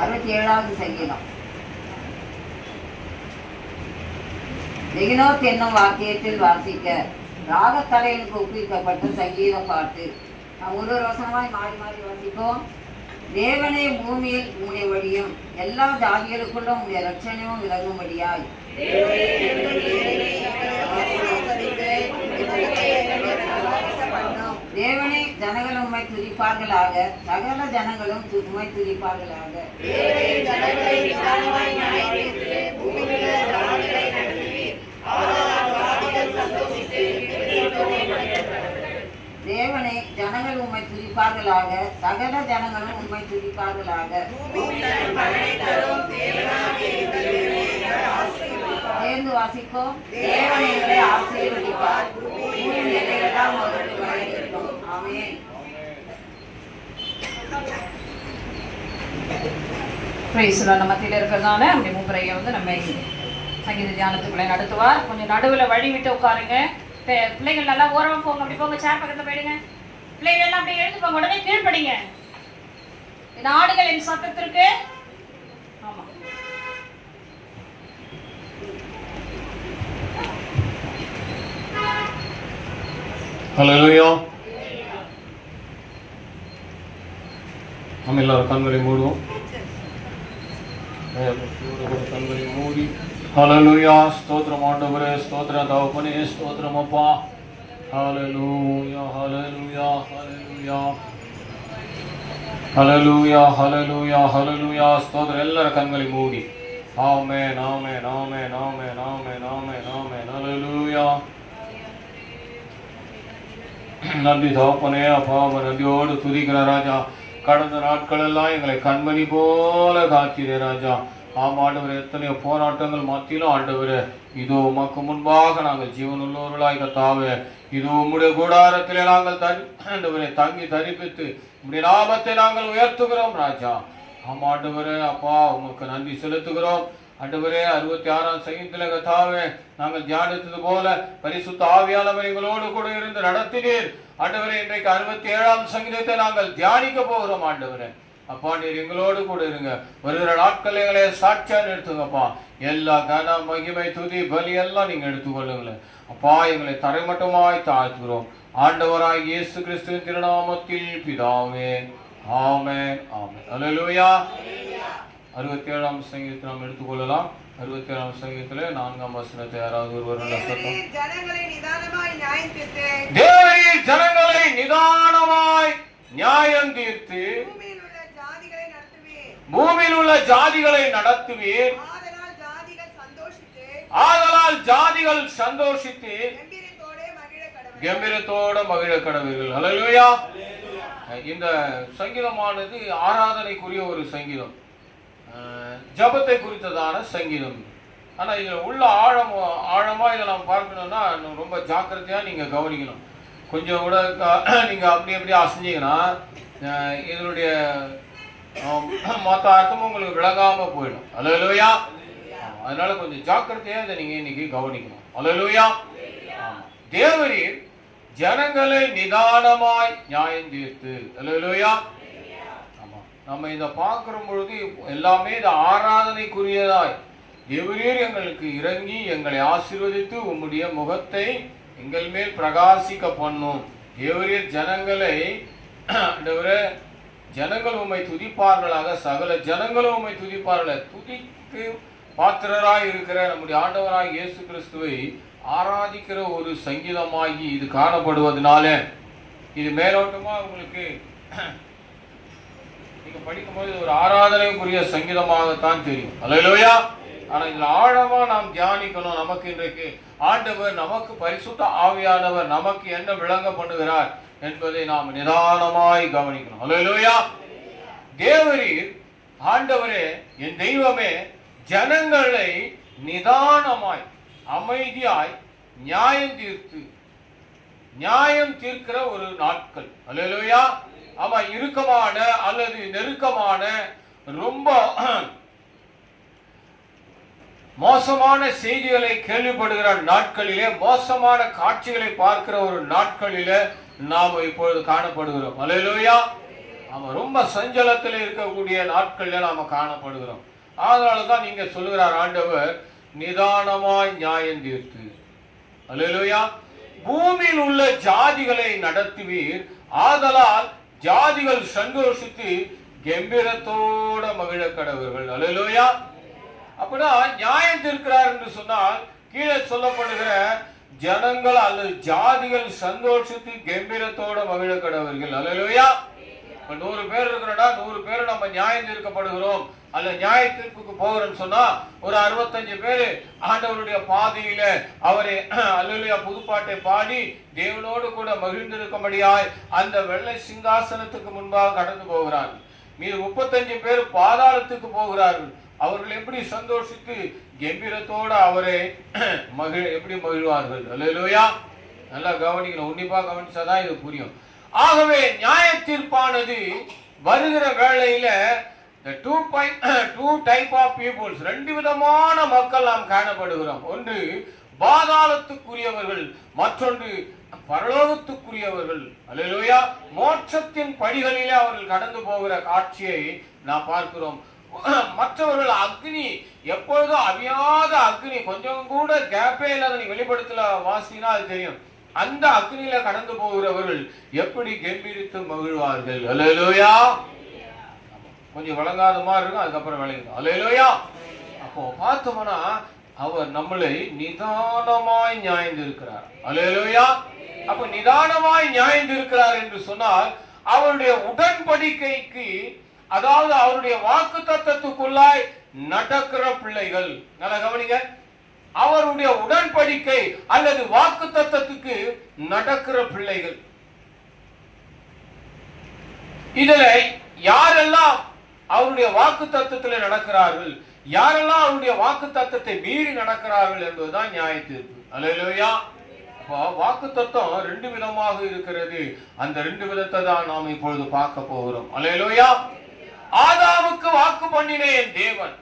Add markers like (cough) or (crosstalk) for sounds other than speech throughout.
அறுபத்தி ஏழாவது சங்கீதம். எகினோத் என்னும் வாக்கியத்தில் வாசிக்க ராகத்தலையனுக்கு ஒப்புவிக்கப்பட்ட சங்கீத பாட்டு. நாம் ஒரு வசனமாய் மாறி மாறி வாசிப்போம். தேவனே பூமியில் உம்முடைய வழியும் எல்லா ஜாதிகளுக்குள்ளும் உடைய ரட்சணையும் விலகும்படியாய் தேவனே ஜனங்கள் உம்மை துதிப்பார்களாக. சகல ஜனங்களும் உம்மை துதிப்பார்களாக. தேவனே ஜனங்கள் உம்மை துதிப்பார்களாக. சகல ஜனங்களும் உம்மை துதிப்பார்களாக. சேர்ந்து வாசிப்போம். தேவன் ஆசீர்வதிப்பார் பூமியின் எல்லையெல்லாம் அவருக்கு வழங்கியிருக்கும் ஆமென் பிரைஸ்ல மத்தியில் இருக்கிறதுனால அப்படி மூப்பரையை வந்து நம்ம சங்கீத தியானத்துக்குள்ளே நடத்துவார். கொஞ்சம் நடுவில் வழி விட்டு உட்காருங்க. பிள்ளைகள் நல்லா ஓரமாக போங்க. அப்படி போங்க சேர் பக்கத்தில் போயிடுங்க. பிள்ளைகள் எல்லாம் அப்படியே எழுந்து போங்க. உடனே கீழ்படிங்க இந்த ஆடுகளின் சத்தத்திற்கு. ஆமா. ஹalleluya நம்ம எல்லாரும் கண்களை மூடுவோம். கண்களை மூடி ஹalleluya ஸ்தோத்திரம் ஆண்டவரே ஸ்தோத்திரம் தகப்பனே ஸ்தோத்திரம் அப்பா ஹalleluya ஹalleluya ஹalleluya ஹalleluya ஹalleluya ஹalleluya ஸ்தோத்திரம் எல்லாரும் கண்களை மூடி ஆமென் ஆமென் ஆமென் ஆமென் ஆமென் ஆமென் ஆமென் ஹalleluya நன்றி தகப்பனே அப்பா உம்மை நன்றியோடு துதிக்கிற ராஜா கடந்த நாட்கள் எல்லாம் எங்களை கண்மணி போல காத்தீரே ராஜா. ஆமா ஆண்டவர் எத்தனையோ போராட்டங்கள் மத்தியிலும் ஆண்டவர் இதோ உமக்கு முன்பாக நாங்கள் ஜீவனுள்ளவர்களாய் கத்தாவே. இதோ உம்முடைய கூடாரத்திலே நாங்கள் தரி ஆண்டவரே தங்கி தரிப்பித்து உம்முடைய நாமத்தை நாங்கள் உயர்த்துகிறோம் ராஜா. ஆமா ஆண்டவரே அப்பா உமக்கு நன்றி செலுத்துகிறோம். ஆண்டவரே அறுபத்தி ஆறாம் சங்கீதத்தில் கத்தாவே நாங்கள் தியானித்தது போல பரிசுத்த ஆவியானவர் எங்களோடு கூட இருந்து நடத்தினீர். ஆண்டவரே இன்றைக்கு அறுபத்தி ஏழாம் சங்கீதத்தை நாங்கள் தியானிக்க போகிறோம் ஆண்டவரே. அப்பா நீர் எங்களோடு கூட இருங்க. வருகிற நாட்கள் எங்களை சாட்சியா நிறுத்துங்கப்பா. எல்லா கன மகிமை துதி பலி எல்லாம் நீங்க எடுத்துக்கொள்ளுங்களேன். அப்பா எங்களை தரைமட்டமாய் தாழ்த்துகிறோம். ஆண்டவராய் இயேசு கிறிஸ்துவின் திருநாமத்தில் பிதாவே. ஆமே ஆமே அல்லேலூயா. அறுபத்தி ஏழாம் சங்கீதத்தை நாம் எடுத்துக்கொள்ளலாம். அறுபத்தி ஏழாம் சங்கீதத்திலே நான்காம் வசனத்தை யாராவது ஒருவர் நல்ல தேவரீர் ஜனங்களை நிதானமாய் நியாயம் தீர்த்து பூமியில் உள்ள ஜாதிகளை நடத்துவீர் ஆதலால் ஜாதிகள் சந்தோஷித்து கம்பீரத்தோடே மகிழ கடவீர்கள் ஹalleluya இந்த சங்கீதமானது ஆராதனைக்குரிய ஒரு சங்கீதம். ஜெபத்தை குறித்ததான சங்கீதம். ஆனால் இதில் உள்ள ஆழம் ஆழமாக இதை நம்ம பார்க்கணும்னா இன்னும் ரொம்ப ஜாக்கிரதையாக நீங்கள் கவனிக்கணும். கொஞ்சம் கூட நீங்கள் அப்படி அப்படியே அசைஞ்சிங்கன்னா இதனுடைய மொத்த அர்த்தமும் உங்களுக்கு விளங்காமல் போயிடும். அல்லையா அதனால கொஞ்சம் ஜாக்கிரதையாக இதை நீங்கள் இன்னைக்கு கவனிக்கணும். அல்லையா தேவரீர் ஜனங்களை நிதானமாய் நியாயம் தீர்த்து. அல்லையா நம்ம இதை பார்க்கிற பொழுது எல்லாமே இது ஆராதனைக்குரியதாய். எவரீர் எங்களுக்கு இறங்கி எங்களை ஆசீர்வதித்து உம்முடைய முகத்தை எங்கள் மேல் பிரகாசிக்க பண்ணும். எவரீர் ஜனங்களை ஜனங்கள் உம்மை துதிப்பார்களாக சகல ஜனங்களும் உம்மை துதிப்பார்கள். துதிக்கு பாத்திரராய் இருக்கிற நம்முடைய ஆண்டவராய் இயேசு கிறிஸ்துவை ஆராதிக்கிற ஒரு சங்கீதமாகி இது காணப்படுவதனால இது மேலோட்டமாக உங்களுக்கு நீங்க படிக்கும்போது இது ஒரு ஆராதனைக்குரிய சங்கீதமாகத்தான் தெரியும். அலையிலோயா ஆனா இதுல ஆழமா நாம் தியானிக்கணும். நமக்கு இன்றைக்கு ஆண்டவர் நமக்கு பரிசுத்த ஆவியானவர் நமக்கு என்ன விளங்க பண்ணுகிறார் என்பதை நாம் நிதானமாய் கவனிக்கணும். அலையிலோயா தேவரீர் ஆண்டவரே என் தெய்வமே ஜனங்களை நிதானமாய் அமைதியாய் நியாயம் தீர்த்து நியாயம் தீர்க்கிற ஒரு நாட்கள். அலையிலோயா ஆமா இறுக்கமான அல்லது நெருக்கமான ரொம்ப மோசமான செய்திகளை கேள்விப்படுகிற நாட்களிலே மோசமான காட்சிகளை பார்க்கிற ஒரு நாட்களிலே நாம் இப்பொழுது காணப்படுகிறோம். அலையிலோயா ஆமா ரொம்ப சஞ்சலத்தில் இருக்கக்கூடிய நாட்கள்ல நாம காணப்படுகிறோம். அதனால தான் நீங்க சொல்லுகிறார் ஆண்டவர் நிதானமாய் நியாயம் தீர்த்து. அலையிலோயா பூமியில் உள்ள ஜாதிகளை நடத்துவீர் ஆதலால் ஜாதிகள் சந்தோஷித்து கம்பீரத்தோட மகிழ கடவர்கள் அல்லேலூயா. அப்படின்னா நியாயம் தீர்க்கிறார் என்று சொன்னால் கீழே சொல்லப்படுகிற ஜனங்கள் அல்லது ஜாதிகள் சந்தோஷத்து கம்பீரத்தோட மகிழ கடவர்கள் அல்லேலூயா. நூறு பேர் இருக்கிறோம்னா நூறு பேர் நம்ம நியாயம் தீர்க்கப்படுகிறோம். அல்ல நியாய தீர்ப்புக்கு போகிறோம்னு சொன்னா ஒரு அறுபத்தஞ்சு பேர் ஆண்டவருடைய பாதையில அவரை (clears throat) அல்லையா புதுப்பாட்டை பாடி தேவனோடு கூட மகிழ்ந்திருக்கும்படியாய் அந்த வெள்ளை சிங்காசனத்துக்கு முன்பாக கடந்து போகிறார்கள். மீது முப்பத்தஞ்சு பேர் பாதாளத்துக்கு போகிறார்கள். அவர்கள் எப்படி சந்தோஷித்து கம்பீரத்தோட அவரை (clears throat) மகிழ் எப்படி மகிழ்வார்கள்? அல்லையா நல்லா கவனிக்கணும். உன்னிப்பா கவனிச்சாதான் இது புரியும். ஆகவே நியாய தீர்ப்பானது வருகிற வேளையில two two type of peoples ரெண்டு விதமான மக்கள் நாம் காணப்படுகிறோம். ஒன்று பாதாளத்துக்குரியவர்கள் மற்றொன்று பரலோகத்துக்குரியவர்கள். அல்லேலூயா மோட்சத்தின் படிகளிலே அவர்கள் கடந்து போகிற காட்சியை நாம் பார்க்கிறோம். (clears throat) மற்றவர்கள் அக்னி எப்பொழுதும் அவியாத அக்னி கொஞ்சம் கூட கேப்பே இல்லாத நீ வெளிப்படுத்தல வாசினா அது தெரியும். அந்த அக்னியில கடந்து போகிறவர்கள் எப்படி கம்பீரித்து மகிழ்வார்கள்? அல்லேலூயா! கொஞ்சம் விளங்காத மாதிரி இருக்கும் அதுக்கப்புறம் விளங்கிடும். அலையிலோயா அப்போ பார்த்தோம்னா அவர் நம்மளை நிதானமாய் நியாய்ந்திருக்கிறார். அலையிலோயா அப்ப நிதானமாய் நியாய்ந்திருக்கிறார் என்று சொன்னால் அவருடைய உடன்படிக்கைக்கு அதாவது அவருடைய வாக்கு தத்தத்துக்குள்ளாய் நடக்கிற பிள்ளைகள் நல்லா கவனிங்க அவருடைய உடன்படிக்கை அல்லது வாக்கு தத்தத்துக்கு நடக்கிற பிள்ளைகள். இதில் யாரெல்லாம் அவருடைய வாக்கு தத்துவத்தில் நடக்கிறார்கள். யாரெல்லாம் அவருடைய வாக்கு தத்துவத்தை மீறி நடக்கிறார்கள் என்பதுதான் நியாய தீர்ப்பு. அலையிலோயா வாக்கு தத்துவம் ரெண்டு விதமாக இருக்கிறது. அந்த ரெண்டு விதத்தை தான் நாம் இப்பொழுது பார்க்க போகிறோம். அலையிலோயா ஆதாமுக்கு வாக்கு பண்ணின என் தேவன்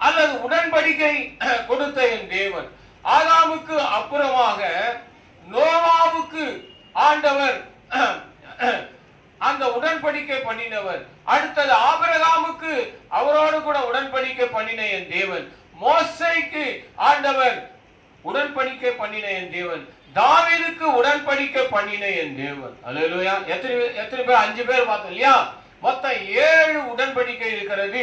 அல்லது உடன்படிக்கை (clears throat) கொடுத்த என் தேவன். ஆதாமுக்கு அப்புறமாக நோவாவுக்கு ஆண்டவர் (clears throat) அந்த உடன்படிக்கை பண்ணினவர். அடுத்தது ஆபிரகாமுக்கு அவரோடு கூட உடன்படிக்கை பண்ணின என் தேவன். மோசைக்கு ஆண்டவர் உடன்படிக்கை பண்ணின என் தேவன். தாவிதுக்கு உடன்படிக்கை பண்ணின என் தேவன். அல்லேலூயா எத்தனை எத்தனை பேர்? அஞ்சு பேர் பார்த்தோம் இல்லையா? மொத்தம் ஏழு உடன்படிக்கை இருக்கிறது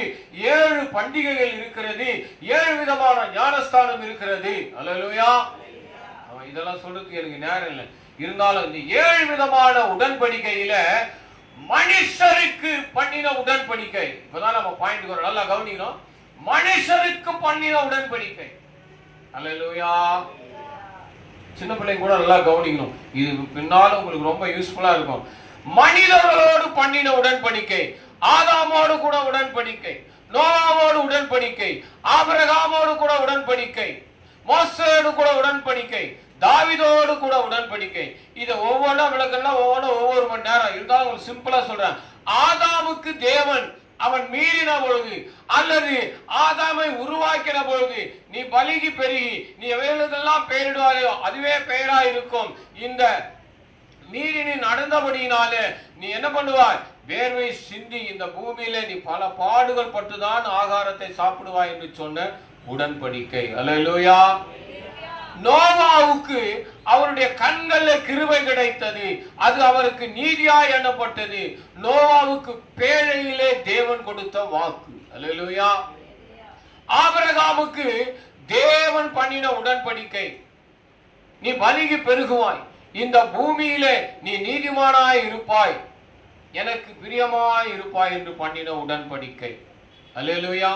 ஏழு பண்டிகைகள் இருக்கிறது ஏழு விதமான ஞானஸ்தானம் இருக்கிறது. அலலுயா அவன் இதெல்லாம் சொல்றதுக்கு எனக்கு நேரம் இல்லை. இருந்தாலும் இந்த ஏழு விதமான உடன்படிக்கையில மனுஷருக்கு பண்ணின உடன்படிக்கை. இப்பதான் நம்ம பாயிண்ட் வரும். நல்லா கவனிக்கணும். மனுஷருக்கு பண்ணின உடன்படிக்கை. அல்லா சின்ன பிள்ளைங்க கூட நல்லா கவனிக்கணும். இது பின்னாலும் உங்களுக்கு ரொம்ப யூஸ்ஃபுல்லா இருக்கும். மனிதர்களோடு பண்ணின உடன்படிக்கை. ஆதாமோடு கூட உடன்படிக்கை. நோவாவோடு உடன்படிக்கை. ஆபிரகாமோடு கூட உடன்படிக்கை. மோசோடு கூட உடன்படிக்கை. தாவிதோடு கூட உடன்படிக்கை. இதை ஒவ்வொன்றா விளக்கம்னா ஒவ்வொன்றும் ஒவ்வொரு மணி நேரம். இருந்தாலும் உங்களுக்கு சிம்பிளா சொல்றேன். ஆதாமுக்கு தேவன் அவன் மீறின பொழுது அல்லது ஆதாமை உருவாக்கின பொழுது நீ பலிகி பெருகி நீ எவைகளுக்கெல்லாம் பெயரிடுவாயோ அதுவே பெயரா இருக்கும். இந்த மீறி நீ நடந்தபடியினாலே நீ என்ன பண்ணுவாய்? வேர்வை சிந்தி இந்த பூமியில நீ பல பாடுகள் பட்டுதான் ஆகாரத்தை சாப்பிடுவாய் என்று சொன்ன உடன்படிக்கை. அலையிலோயா நோவாவுக்கு அவருடைய கண்கள்ல கிருபை கிடைத்தது. அது அவருக்கு நீதியாய் எண்ணப்பட்டது. நோவாவுக்கு பேழையிலே தேவன் கொடுத்த வாக்கு. அலுவயா ஆபரகாமுக்கு தேவன் பண்ணின உடன்படிக்கை. நீ பலிகி பெருகுவாய். இந்த பூமியிலே நீ நீதிமானாய் இருப்பாய். எனக்கு பிரியமாய் இருப்பாய் என்று பண்ணின உடன்படிக்கை. அலுவயா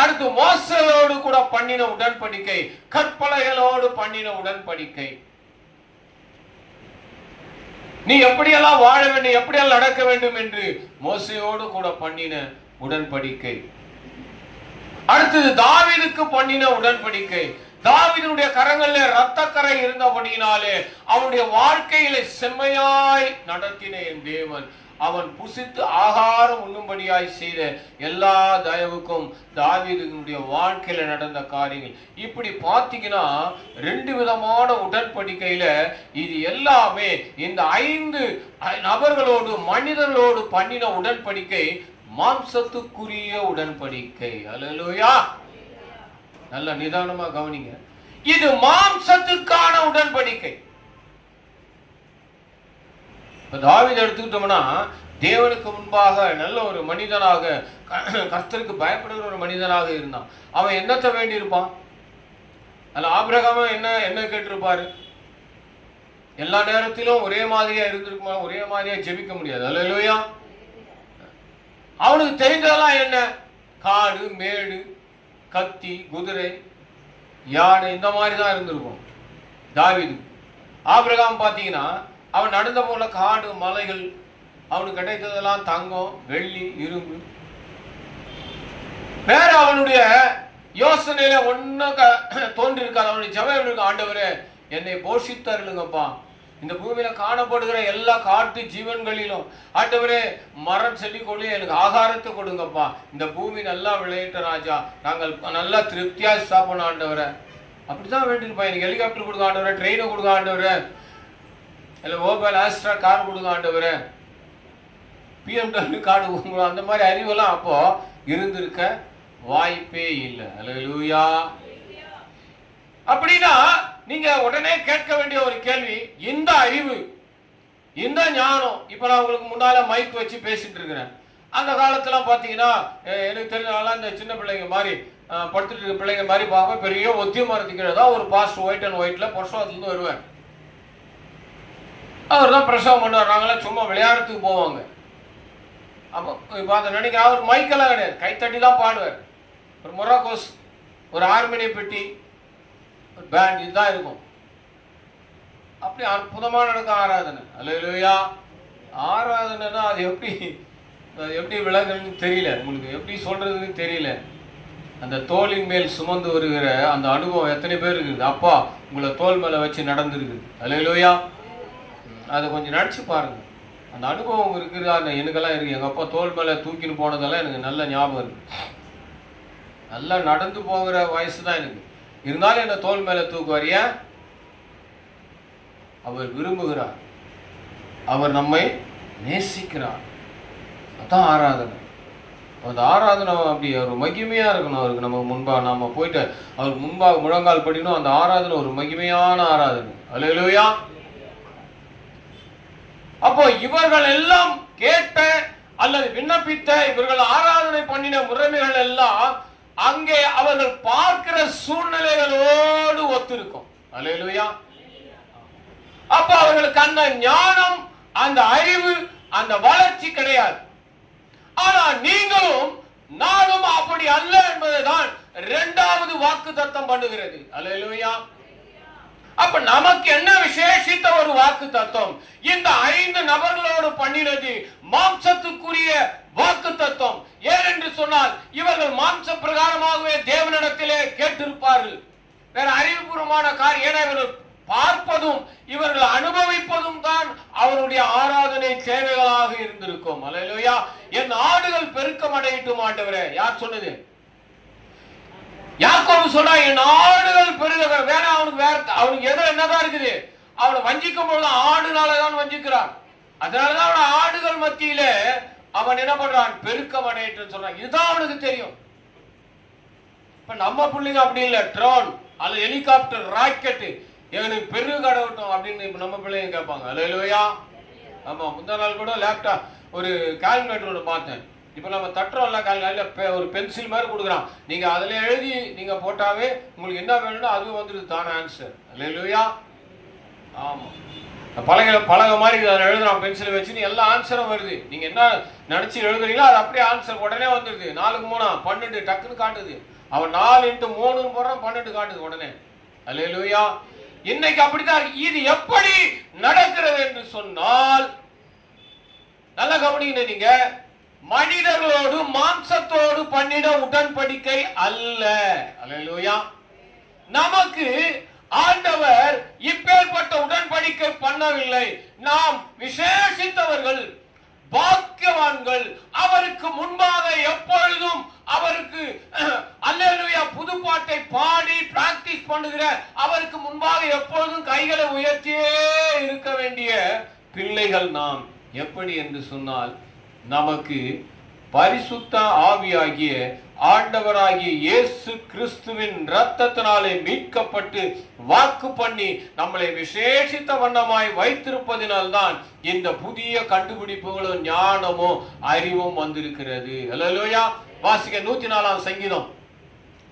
அடுத்து மோசையோடு கூட பண்ணின உடன்படிக்கை கற்பலைகளோடு பண்ணின உடன்படிக்கை. நீ எப்படியெல்லாம் வாழ வேண்டும் எப்படியெல்லாம் நடக்க வேண்டும் என்று மோசையோடு கூட பண்ணின உடன்படிக்கை. அடுத்தது தாவிதுக்கு பண்ணின உடன்படிக்கை. தாவிதனுடைய கரங்களிலே ரத்தக்கரை இருந்தபடியினாலே அவனுடைய வாழ்க்கையில செம்மையாய் நடத்தின என் தேவன். அவன் புசித்து ஆகாரம் உண்ணும்படியாய் செய்த எல்லா தயவுக்கும் தாவீதுடைய வாழ்க்கையில நடந்த காரியங்கள். இப்படி பார்த்தீங்கன்னா ரெண்டு விதமான உடன்படிக்கையில இது எல்லாமே இந்த ஐந்து நபர்களோடு மனிதர்களோடு பண்ணின உடன்படிக்கை மாம்சத்துக்குரிய உடன்படிக்கை. அலலுயா நல்ல நிதானமா கவனிங்க. இது மாம்சத்துக்கான உடன்படிக்கை. இப்போ தாவிதை எடுத்துக்கிட்டோம்னா தேவனுக்கு முன்பாக நல்ல ஒரு மனிதனாக க- கர்த்தருக்கு பயப்படுகிற ஒரு மனிதனாக இருந்தான். அவன் என்னத்தை வேண்டி இருப்பான் அதில் ஆபிரகாமும் என்ன என்ன கேட்டிருப்பாரு? எல்லா நேரத்திலும் ஒரே மாதிரியா இருந்திருக்குமா? ஒரே மாதிரியா ஜெபிக்க முடியாது. அல்லையா அவனுக்கு தெரிந்ததெல்லாம் என்ன? காடு மேடு கத்தி குதிரை யானை இந்த மாதிரி தான் இருந்திருக்கும். தாவிது. ஆபிரகாம் பார்த்தீங்கன்னா அவன் நடந்த போல காடு மலைகள் அவனுக்கு கிடைத்ததெல்லாம் தங்கம் வெள்ளி இரும்பு. வேற அவனுடைய யோசனையில ஒன்னும் தோன்றி இருக்காது அவனுடைய ஜபம் இருக்கு ஆண்டவரே என்னை போஷித்தருளுங்கப்பா. இந்த பூமியில காணப்படுகிற எல்லா காட்டு ஜீவன்களிலும் ஆண்டவரே மரம் செடி கொள்ளி எனக்கு ஆகாரத்தை கொடுங்கப்பா. இந்த பூமி நல்லா விளையிட்ட ராஜா. நாங்கள் நல்லா திருப்தியா சாப்பிடணும் ஆண்டவரை. அப்படிதான் வேண்டியிருப்பா. எனக்கு ஹெலிகாப்டர் கொடுங்க ஆண்டவரை. ட்ரெயினை கொடுங்க ஆண்டவரை. இல்லை ஓபேல் ஆஸ்ட்ரா கார் கொடுங்க ஆண்டவர். பிஎம்டபிள்யூ கார்டு கொடுங்க. அந்த மாதிரி அறிவெல்லாம் அப்போது இருந்திருக்க வாய்ப்பே இல்லை. அல்லேலூயா அப்படின்னா நீங்க உடனே கேட்க வேண்டிய ஒரு கேள்வி இந்த அறிவு இந்த ஞானம் இப்ப நான் உங்களுக்கு முன்னால மைக் வச்சு பேசிட்டு இருக்கிறேன். அந்த காலத்துல பாத்தீங்கன்னா எனக்கு தெரிஞ்சனால இந்த சின்ன பிள்ளைங்க மாதிரி படுத்துட்டு இருக்க பிள்ளைங்க மாதிரி பார்ப்பேன் பெரிய ஒத்திய மரத்துக்கு கீழே தான் ஒரு பாஸ்ட் ஒயிட் அண்ட் ஒயிட்ல பிரசவத்துலேருந்து வருவேன் அவர் தான் பிரசவம் பண்ணுவார். நாங்களாம் சும்மா விளையாடுறதுக்கு போவாங்க. அப்போ இப்போ அதை நினைக்கிறேன். அவர் மைக்கெல்லாம் கிடையாது. கைத்தட்டி தான் பாடுவார். ஒரு மொராக்கோஸ் ஒரு ஆர்மினிய பெட்டி ஒரு பேண்ட் இதுதான் இருக்கும். அப்படி அற்புதமாக நடக்கும் ஆராதனை. அல்லையா ஆராதனைனா அது எப்படி அது எப்படி விலகுன்னு தெரியல. உங்களுக்கு எப்படி சொல்கிறதுன்னு தெரியல. அந்த தோலின் மேல் சுமந்து வருகிற அந்த அனுபவம் எத்தனை பேர் இருக்குது? அப்பா உங்களை தோல் மேலே வச்சு நடந்துருக்குது அல்லையா அதை கொஞ்சம் நினச்சி பாருங்கள் அந்த அனுபவம் இருக்குது? எனக்கெல்லாம் இருக்கு. எங்கள் அப்பா தோல் மேலே தூக்கின்னு போனதெல்லாம் எனக்கு நல்ல ஞாபகம் இருக்கு. நல்லா நடந்து போகிற வயசு தான் எனக்கு. இருந்தாலும் என்ன தோல் மேலே தூக்குவார் ஏன் அவர் விரும்புகிறார். அவர் நம்மை நேசிக்கிறார். அதான் ஆராதனை. அந்த ஆராதனை அப்படி ஒரு மகிமையாக இருக்கணும் அவருக்கு. நம்ம முன்பாக நம்ம போயிட்டு அவருக்கு முன்பாக முழங்கால் படினோம் அந்த ஆராதனை ஒரு மகிமையான ஆராதனை. அல்லேலூயா அப்போ இவர்கள் எல்லாம் கேட்ட அல்லது விண்ணப்பித்த இவர்கள் ஆராதனை பண்ணின முறைமைகள் எல்லாம் அங்கே அவர்கள் பார்க்கிற சூழ்நிலைகளோடு ஒத்திருக்கும். அல்லேலூயா. அப்ப அவர்களுக்கு அந்த ஞானம் அந்த அறிவு அந்த வளர்ச்சி கிடையாது. ஆனா நீங்களும் நானும் அப்படி அல்ல என்பதுதான் இரண்டாவது வாக்கு தத்தம் பண்ணுகிறது. அல்லேலூயா. அப்ப நமக்கு என்ன விசேஷித்த ஒரு வாக்கு தத்துவம்? இந்த ஐந்து நபர்களோடு பண்ணினது மாம்சத்துக்குரிய வாக்கு தத்துவம். ஏனென்று சொன்னால் இவர்கள் மாம்ச பிரகாரமாகவே தேவனிடத்திலே கேட்டிருப்பார்கள். வேற அறிவுபூர்வமான காரியம் ஏன்னா இவர்கள் பார்ப்பதும் இவர்கள் அனுபவிப்பதும் தான் அவருடைய ஆராதனை தேவைகளாக இருந்திருக்கும். அல்லையா என் ஆடுகள் பெருக்கம் அடையட்டும் ஆண்டவரே. யார் சொன்னது? யாக்கோபு சொல்றா என் ஆடுகள் பெருக வேற அவனுக்கு வேற அவனுக்கு எதிர என்னதான் இருக்குது? அவனை வஞ்சிக்கும் பொழுது ஆடுனாலதான் வஞ்சிக்கிறான். அதனாலதான் அவன் ஆடுகள் மத்தியில அவன் என்ன பண்றான்? பெருக்கம் அடையட்டும் சொல்றான். இதுதான் அவனுக்கு தெரியும். இப்ப நம்ம பிள்ளைங்க அப்படி இல்ல. ட்ரோன் அல்லது ஹெலிகாப்டர் ராக்கெட் எனக்கு பெரு கடவுட்டும் அப்படின்னு இப்ப நம்ம பிள்ளைங்க கேட்பாங்க. அல்லையா? ஆமா முந்தா நாள் கூட லேப்டாப் ஒரு கால்குலேட்டர் ஒன்று பார்த்தேன். இப்போ நம்ம தட்டுறோம்ல கால்குலேட்டர் ஒரு பென்சில் மாதிரி கொடுக்குறான். நீங்கள் அதில் எழுதி நீங்கள் போட்டாவே உங்களுக்கு என்ன வேணும்னோ அதுவும் வந்துடுது தானே ஆன்சர் இல்லையா ஆமாம் பலகை பழக மாதிரி அதில் எழுதுறான் பென்சிலை வச்சு நீ எல்லா ஆன்சரும் வருது. நீங்கள் என்ன நினச்சி எழுதுறீங்களோ அது அப்படியே ஆன்சர் உடனே வந்துடுது நாலுக்கு மூணா பன்னெண்டு டக்குன்னு காட்டுது. அவன் நாலு இன்ட்டு மூணுன்னு போடுறான் பன்னெண்டு காட்டுது உடனே. அல்லேலூயா இன்னைக்கு அப்படிதான் இது எப்படி நடக்கிறது என்று சொன்னால் நல்ல கவனிங்க நீங்க. மனிதர்களோடு மாம்சத்தோடு பண்ணிட உடன்படிக்கை அல்ல. அல்லேலூயா. நமக்கு ஆண்டவர் இப்பேற்பட்ட உடன்படிக்கை பண்ணவில்லை. நாம் விசேஷித்தவர்கள் பாக்கியவான்கள் அவருக்கு முன்பாக எப்பொழுதும் அவருக்கு அல்லேலூயா புதுப்பாட்டை பாடி பிராக்டிஸ் பண்ணுகிற அவருக்கு முன்பாக எப்பொழுதும் கைகளை உயர்த்தியே இருக்க வேண்டிய பிள்ளைகள் நாம். எப்படி என்று சொன்னால் நமக்கு பரிசுத்த ஆவியாகிய ஆண்டவராகிய இயேசு கிறிஸ்துவின் இரத்தத்தினாலே மீட்கப்பட்டு வாக்கு பண்ணி நம்மளை விசேஷித்த வண்ணமாய் வைத்திருப்பதினால்தான் இந்த புதிய கண்டுபிடிப்புகளும் ஞானமும் அறிவும் வந்திருக்கிறது. அல்லேலூயா வாசிங்க நூத்தி நாலாம் சங்கீதம்.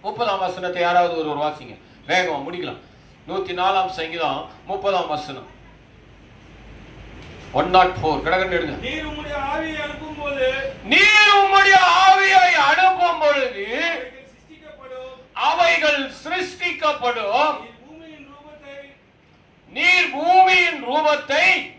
முப்பதாம் வசனத்தை யாராவது ஒருவர் வாசிங்க. வேகமா முடிக்கலாம். நூத்தி நாலாம் சங்கீதம் முப்பதாம் வசனம். ஒன் நாட் ஃபோர் கடகன் எடுங்க. நீர் உம்முடைய ஆவியை அனுப்பும்போது நீர் உம்முடைய ஆவியை அனுப்பும் பொழுது அவைகள் சிருஷ்டிக்கப்படும். நீர் பூமியின் ரூபத்தை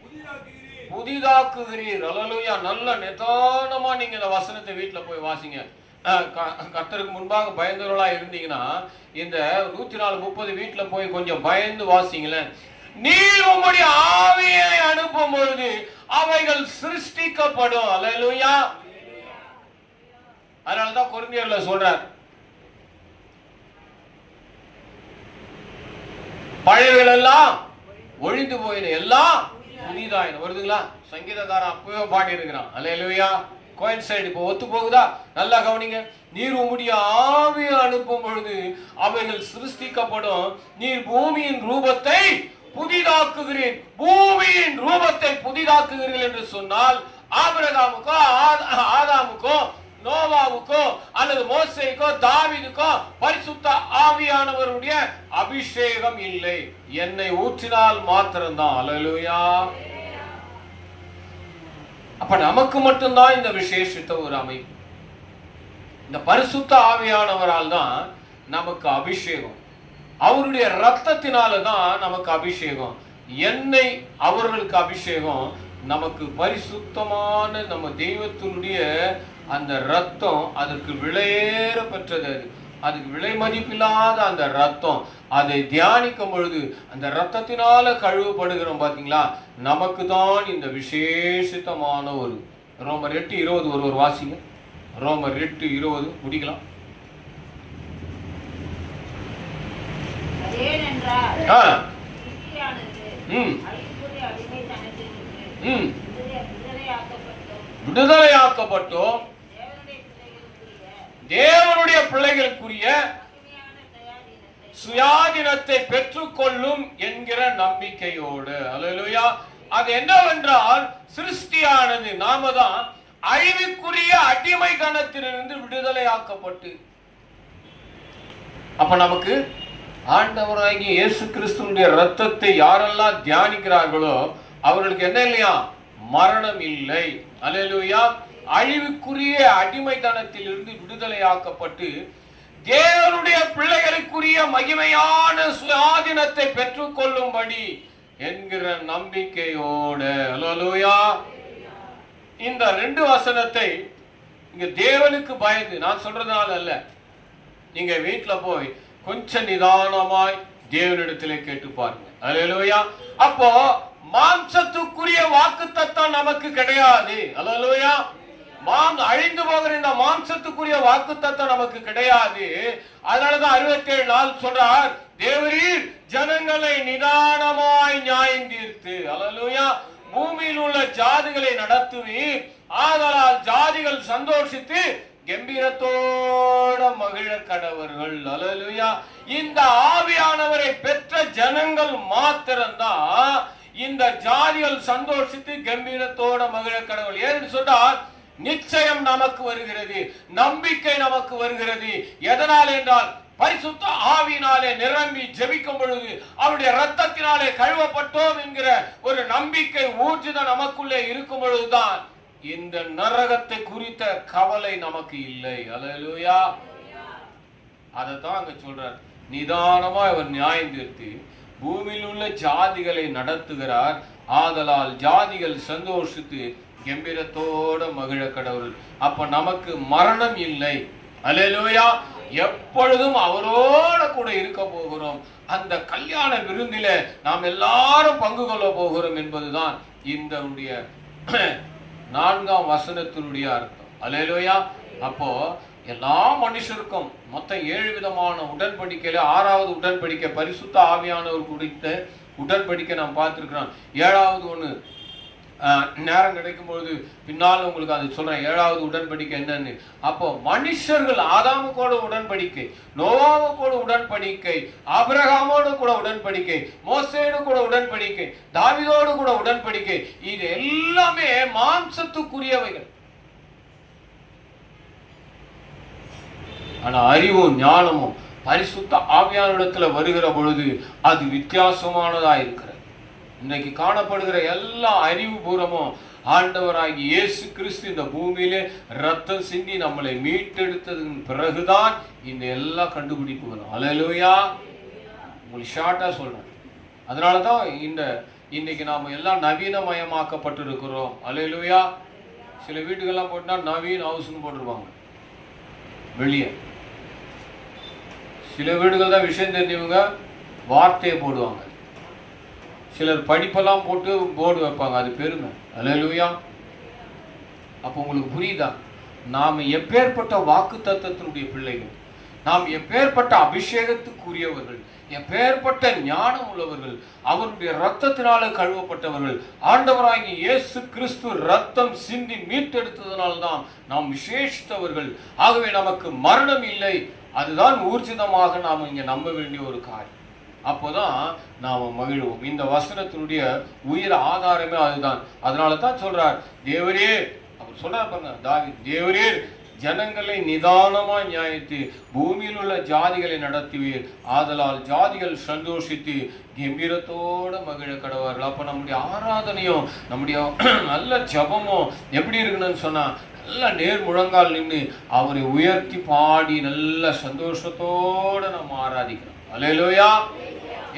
புதிதாக்குகிறீர். அல்லேலூயா நல்ல நிதானமா நீங்க இந்த வசனத்தை வீட்டுல போய் வாசிங்க. அஹ் க- கர்த்தருக்கு முன்பாக பயந்தவர்களா இருந்தீங்கன்னா இந்த நூத்தி நாலு முப்பது வீட்டுல போய் கொஞ்சம் பயந்து வாசிங்களேன். நீர் உம்முடைய ஆவியை அனுப்பும் பொழுது அவைகள் சிருஷ்டிக்கப்படும். அல்லேலூயா. அதனாலதான் குருந்தியர்ல சொல்றார். பழையவைகள் எல்லாம் ஒழிந்து போயின எல்லாம் புதிதாயின. வருதுங்களா? சங்கீதக்காரன் அப்பவே பாடி இருக்கிறான் அலையலுயா கோயில் சைடு இப்போ ஒத்து போகுதா? நல்லா கவனிங்க. நீர் உம்முடைய ஆவியை அனுப்பும் பொழுது அவைகள் சிருஷ்டிக்கப்படும். நீர் பூமியின் ரூபத்தை புதிதாக்குகிறேன். பூமியின் ரூபத்தை புதிதாக்குகிறீர்கள் என்று சொன்னால் ஆபிரகாமுக்கோ ஆத- ஆதாமுக்கோ நோவாவுக்கோ அல்லது மோசேக்கோ தாவிதுக்கோ பரிசுத்த ஆவியானவருடைய அபிஷேகம் இல்லை. என்னை ஊற்றினால் மாத்திரம்தான். அலலுயா அப்ப நமக்கு மட்டும்தான் இந்த விசேஷித்த ஒரு அமைப்பு. இந்த பரிசுத்த ஆவியானவரால் தான் நமக்கு அபிஷேகம். அவருடைய ரத்தத்தினால தான் நமக்கு அபிஷேகம். என்னை அவர்களுக்கு அபிஷேகம். நமக்கு பரிசுத்தமான நம்ம தெய்வத்தினுடைய அந்த ரத்தம் அதற்கு விலையேற பெற்றது அது. அதுக்கு விலை மதிப்பில்லாத அந்த ரத்தம். அதை தியானிக்கும் பொழுது அந்த ரத்தத்தினால கழுவப்படுகிறோம் பாத்தீங்களா? நமக்கு தான் இந்த விசேஷித்தமான ஒரு ரோமர் எட்டு இருபது ஒரு ஒரு வாசிங்க. ரோமர் எட்டு இருபது முடிக்கலாம். விடுதலை- விடுதலையாக்கப்பட்டோம். தேவனுடைய பிள்ளைகளுக்குரிய சுயாதீனத்தை பெற்றுக்கொள்ளும் என்கிற நம்பிக்கையோடு. அல்லேலூயா. அது என்னவென்றால் சிருஷ்டியானது நாம தான் அழிவுக்குரிய அடிமை கணத்திலிருந்து விடுதலையாக்கப்பட்டு. அப்ப நமக்கு ஆண்டவராகிய இயேசு கிறிஸ்துனுடைய ரத்தத்தை யாரெல்லாம் தியானிக்கிறார்களோ அவர்களுக்கு என்ன இல்லையா? மரணம் இல்லை. அல்லேலூயா. அழிவுக்குரிய அடிமைத்தனத்திலிருந்து விடுதலையாக்கப்பட்டு தேவனுடைய பிள்ளைகளுக்குரிய மகிமையான சுயாதீனத்தை பெற்றுக்கொள்ளும்படி என்கிற நம்பிக்கையோடு. அலலூயா இந்த ரெண்டு வசனத்தை இங்க தேவனுக்கு பயந்து நான் சொல்றதுனால அல்ல நீங்க வீட்டில் போய் கொஞ்சம் நிதானமாய் தேவனிடத்திலே கேட்டு பாருங்க. அலுவயா அப்போ மாம்சத்துக்குரிய வாக்குத்தத்தம் நமக்கு கிடையாது. அலுவயா மாம் அழிந்து போகிற இந்த மாம்சத்துக்குரிய வாக்குத்தத்தம் நமக்கு கிடையாது. அதனாலதான் அறுபத்தி ஏழு நாள் சொல்றார் தேவரீர் ஜனங்களை நிதானமாய் நியாயம் தீர்த்து. பூமியில் உள்ள ஜாதிகளை நடத்துவீர். ஆதலால் ஜாதிகள் சந்தோஷித்து கம்பீரத்தோட மகிழ கடவர்கள் அலலுயா இந்த ஆவியானவரை பெற்ற ஜனங்கள் மாத்திரம்தான் இந்த ஜாதிகள் சந்தோஷித்து கம்பீரத்தோட மகிழ கடவுள். ஏன்னு சொன்னால் நிச்சயம் நமக்கு வருகிறது நம்பிக்கை நமக்கு வருகிறது. எதனால் என்றால் பரிசுத்த ஆவியினாலே நிரம்பி ஜெபிக்கும் பொழுது அவருடைய ரத்தத்தினாலே கழுவப்பட்டோம் என்கிற ஒரு நம்பிக்கை ஊர்ஜிதம் நமக்குள்ளே இருக்கும் பொழுதுதான் இந்த நரகத்தை குறித்த கவலை நமக்கு இல்லை. அல்லேலூயா. அதைத்தான் அங்க சொல்றார். நிதானமா அவர் நியாயம் தீர்த்து பூமியில் உள்ள ஜாதிகளை நடத்துகிறார். ஆதலால் ஜாதிகள் சந்தோஷித்து கம்பீரத்தோட மகிழ கடவுள். அப்ப நமக்கு மரணம் இல்லை. அலையலோயா எப்பொழுதும் அவரோட கூட இருக்க போகிறோம். அந்த கல்யாண விருந்தில நாம் எல்லாரும் பங்கு கொள்ள போகிறோம் என்பதுதான் இந்த நான்காம் வசனத்தினுடைய அர்த்தம். அலையிலோயா அப்போ எல்லா மனுஷருக்கும் மொத்தம் ஏழு விதமான உடன்படிக்கையில ஆறாவது உடன்படிக்கை பரிசுத்த ஆவியானவர் குறித்த உடன்படிக்கை நாம் பார்த்திருக்கிறோம். ஏழாவது ஒண்ணு நேரம் கிடைக்கும் பொழுது பின்னால் உங்களுக்கு அது சொல்கிறேன் ஏழாவது உடன்படிக்கை என்னன்னு. அப்போ மனுஷர்கள் ஆதாமுக்கோட உடன்படிக்கை நோவாவுக்கோட உடன்படிக்கை அபிரகாமோடு கூட உடன்படிக்கை மோசேடு கூட உடன்படிக்கை தாவிதோடு கூட உடன்படிக்கை இது எல்லாமே மாம்சத்துக்குரியவைகள். ஆனால் அறிவும் ஞானமும் பரிசுத்த ஆவியானிடத்தில் வருகிற பொழுது அது வித்தியாசமானதாக இருக்கிறது. இன்னைக்கு காணப்படுகிற எல்லா அறிவுபூர்வமும் ஆண்டவராகி இயேசு கிறிஸ்து இந்த பூமியிலே ரத்தம் சிந்தி நம்மளை மீட்டெடுத்ததன் பிறகுதான் இந்த எல்லா கண்டுபிடிப்புகளும். அலலுயா உங்களுக்கு ஷார்ட்டாக சொல்கிறேன் அதனால தான் இந்த இன்னைக்கு நாம் எல்லாம் நவீனமயமாக்கப்பட்டிருக்கிறோம். அலையலுயா சில வீட்டுக்கெல்லாம் போட்டால் நவீன் ஹவுஸ்னு போட்டிருப்பாங்க. வெளியே. சில வீடுகள் தான் விஷயம் தெரிஞ்சவங்க வார்த்தையை போடுவாங்க. சிலர் படிப்பெல்லாம் போட்டு போர்டு வைப்பாங்க அது பெருமை. அல்லேலூயா அப்போ உங்களுக்கு புரியுதா? நாம் எப்பேற்பட்ட வாக்கு தத்துவத்தினுடைய பிள்ளைகள் நாம் எப்பேற்பட்ட அபிஷேகத்துக்குரியவர்கள் எப்பேற்பட்ட ஞானம் உள்ளவர்கள் அவருடைய ரத்தத்தினால கழுவப்பட்டவர்கள் ஆண்டவராகிய இயேசு கிறிஸ்து ரத்தம் சிந்தி மீட்டெடுத்ததனால்தான் நாம் விசேஷித்தவர்கள். ஆகவே நமக்கு மரணம் இல்லை. அதுதான் ஊர்ஜிதமாக நாம் இங்கே நம்ப வேண்டிய ஒரு காரியம். அப்போதான் நாம் மகிழ்வோம். இந்த வசனத்தினுடைய உயிர் ஆதாரமே அதுதான். அதனால தான் சொல்றார் தேவரே அவர் சொல்றார் பாருங்க தாவி தேவரே ஜனங்களை நிதானமாக நியாயித்து பூமியில் உள்ள ஜாதிகளை நடத்துவீர். ஆதலால் ஜாதிகள் சந்தோஷித்து கம்பீரத்தோட மகிழ கடவார்கள். அப்ப நம்முடைய ஆராதனையும் நம்முடைய (clears throat) நல்ல ஜபமும் எப்படி இருக்கணும்னு சொன்னா நல்ல நேர் முழங்கால் நின்று அவரை உயர்த்தி பாடி நல்ல சந்தோஷத்தோட நம்ம ஆராதிக்கிறோம். அலையலோயா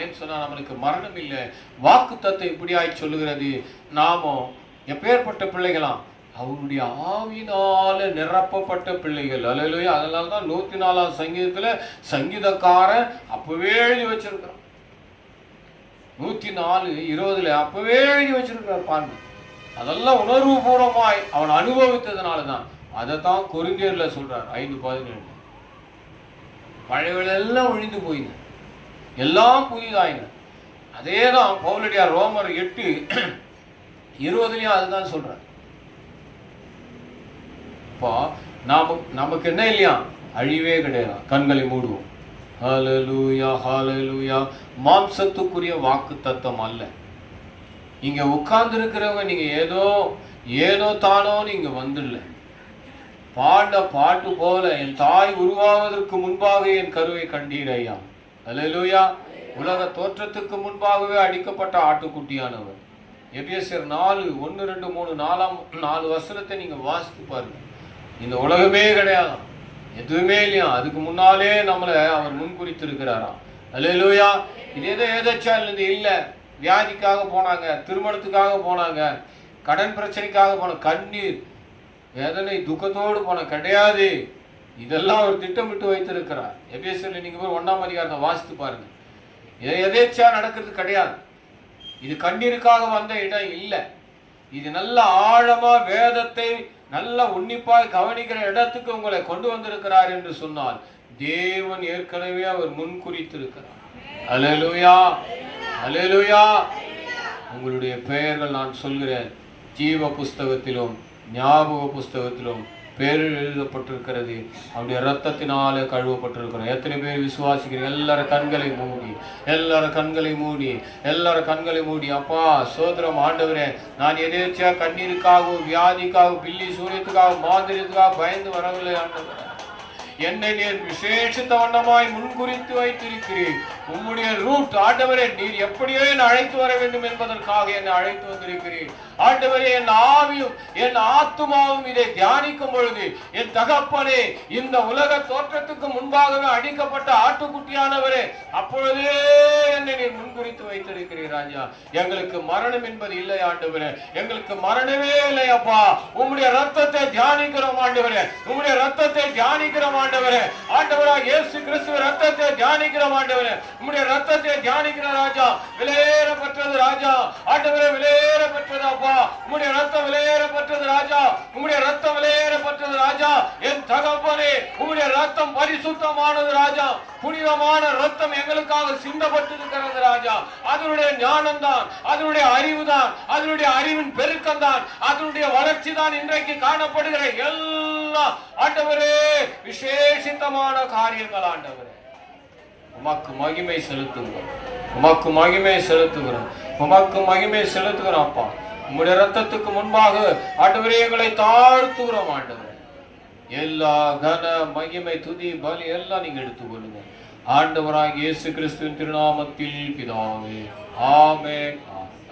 ஏன்னு சொன்னா நம்மளுக்கு மரணம் இல்லை வாக்கு தத்துவம் இப்படியாய் சொல்லுகிறது? நாமும் எப்பேற்பட்ட பிள்ளைகளாம்? அவருடைய ஆவினால நிரப்பப்பட்ட பிள்ளைகள். அலையிலோயா அதனால தான் நூத்தி நாலாம் சங்கீதத்துல சங்கீதக்காரன் அப்பவே எழுதி வச்சிருக்கிறான். நூத்தி நாலு இருபதுல அப்பவே எழுதி வச்சிருக்கிறார் பாருங்க. அதெல்லாம் உணர்வுபூர்வமாய் அவன் அனுபவித்ததுனால தான். அதை தான் கொரிந்தியர்ல சொல்றார் ஐந்து பதினேழு. பழையவள் எல்லாம் ஒழிந்து போயின. எல்லாம் புதிதாயின. அதே தான் பவுலடியார் ரோமர் எட்டு இருபதுலையும் அதுதான் சொல்றார். இப்போ நாம நமக்கு என்ன இல்லையா? அழிவே கிடையாது. கண்களை மூடுவோம். ஹலலூயா ஹalleluya. மாம்சத்துக்குரிய வாக்கு தத்தம் அல்ல. இங்க உட்கார்ந்து இருக்கிறவங்க நீங்க ஏதோ ஏனோ தானோ நீங்க வந்துடல. பாட பாட்டு போல என் தாய் உருவாவதற்கு முன்பாக என் கருவை கண்டீர் ஐயா. அல்லேலூயா. உலக தோற்றத்துக்கு முன்பாகவே அடிக்கப்பட்ட ஆட்டுக்குட்டியானவர். எபிஎஸ்ஆர் நாலு ஒன்று ரெண்டு மூணு நாலாம் நாலு வசனத்தை நீங்கள் வாசித்து பாருங்கள் இந்த உலகமே கிடையாதாம். எதுவுமே இல்லையா அதுக்கு முன்னாலே நம்மளை அவர் முன்குறித்திருக்கிறாராம். அல்லேலூயா. இது ஏதோ ஏதாச்சும் இல்லை. வியாதிக்காக போனாங்க திருமணத்துக்காக போனாங்க கடன் பிரச்சனைக்காக போன கண்ணீர் வேதனை துக்கத்தோடு போன கிடையாது. இதெல்லாம் அவர் திட்டமிட்டு வைத்திருக்கிறார். எபிஎஸ்எல் நீங்க போய் ஒன்றாம் அதிகாரத்தை வாசித்து பாருங்க. இது எதேச்சா நடக்கிறது கிடையாது. இது கண்ணீருக்காக வந்த இடம் இல்லை. இது நல்ல ஆழமா வேதத்தை நல்ல உன்னிப்பாய் கவனிக்கிற இடத்துக்கு உங்களை கொண்டு வந்திருக்கிறார் என்று சொன்னால் தேவன் ஏற்கனவே அவர் முன்குறித்திருக்கிறார் அலலுயா அலலுயா உங்களுடைய பெயர்கள் நான் சொல்கிறேன். ஜீவ புஸ்தகத்திலும் ஞாபக புஸ்தகத்திலும் பேர் எழுதப்பட்டிருக்கிறது. அவருடைய ரத்தத்தினாலே கழுவப்பட்டிருக்கிறோம். எத்தனை பேர் விசுவாசிக்கிறீங்க எல்லாரும் கண்களை மூடி எல்லாரும் கண்களை மூடி எல்லாரும் கண்களை மூடி. அப்பா சோதரம் ஆண்டவரே நான் எதேச்சியா கண்ணீருக்காகவும் வியாதிக்காகவும் பில்லி சூரியத்துக்காகவும் மாதிரியத்துக்காக பயந்து வரவில்லை ஆண்டவரே. என்னை நீர் விசேஷித்த வண்ணமாய் முன்குறித்து வைத்திருக்கிறேன் உம்முடைய ரூட் ஆண்டவரே நீர் எப்படியோ என்னை அழைத்து வர வேண்டும் என்பதற்காக என்னை அழைத்து வந்திருக்கிறீர். ஆண்டவரே என் ஆவியும் என் ஆத்துமாவும் இதை தியானிக்கும் பொழுது என் தகப்பனே இந்த உலக தோற்றத்துக்கு முன்பாகவே அடிக்கப்பட்ட ஆட்டுக்குட்டியானவரே அப்பொழுதே என்னை நீர் முன்குறித்து வைத்திருக்கிறீர் ராஜா. எங்களுக்கு மரணம் என்பது இல்லை ஆண்டவரே. எங்களுக்கு மரணமே இல்லை அப்பா. உம்முடைய ரத்தத்தை தியானிக்கிறோம் ஆண்டவரே. உம்முடைய ரத்தத்தை தியானிக்கிறோம் ஆண்டவரே. ஆண்டவரா இயேசு கிறிஸ்துவ ரத்தத்தை தியானிக்கிறோம் ஆண்டவரே. உம்முடைய ரத்தத்தை தியானிக்கிற ராஜா விலையேற பெற்றது ராஜா. ஆண்டவரே விலையேற பெற்றது அப்பா. உம்முடைய ரத்தம் விலையேற பெற்றது ராஜா. உம்முடைய ரத்தம் விலையேற பெற்றது ராஜா. என் தகப்பனே உம்முடைய ரத்தம் பரிசுத்தமானது ராஜா. புனிதமான ரத்தம் எங்களுக்காக சிந்தப்பட்டிருக்கிறது ராஜா. அதனுடைய ஞானம் தான் அதனுடைய அறிவு தான் அதனுடைய அறிவின் பெருக்கம் தான் அதனுடைய வளர்ச்சி தான் இன்றைக்கு காணப்படுகிற எல்லா ஆண்டவரே விசேஷித்தமான காரியங்கள் ஆண்டவரே. உமக்கு மகிமை செலுத்துகிறோம் உமக்கு மகிமை செலுத்துகிறோம். உமக்கு மகிமை செலுத்துகிறோம் அப்பா. உம்முடைய ரத்தத்துக்கு முன்பாக ஆண்டவரே எங்களை தாழ்த்துகிறோம் ஆண்டவர். எல்லா கன மகிமை துதி பலி எல்லாம் நீங்க எடுத்துக்கொள்ளுங்க. ஆண்டவராக இயேசு கிறிஸ்துவின் திருநாமத்தில் பிதாவே. ஆமே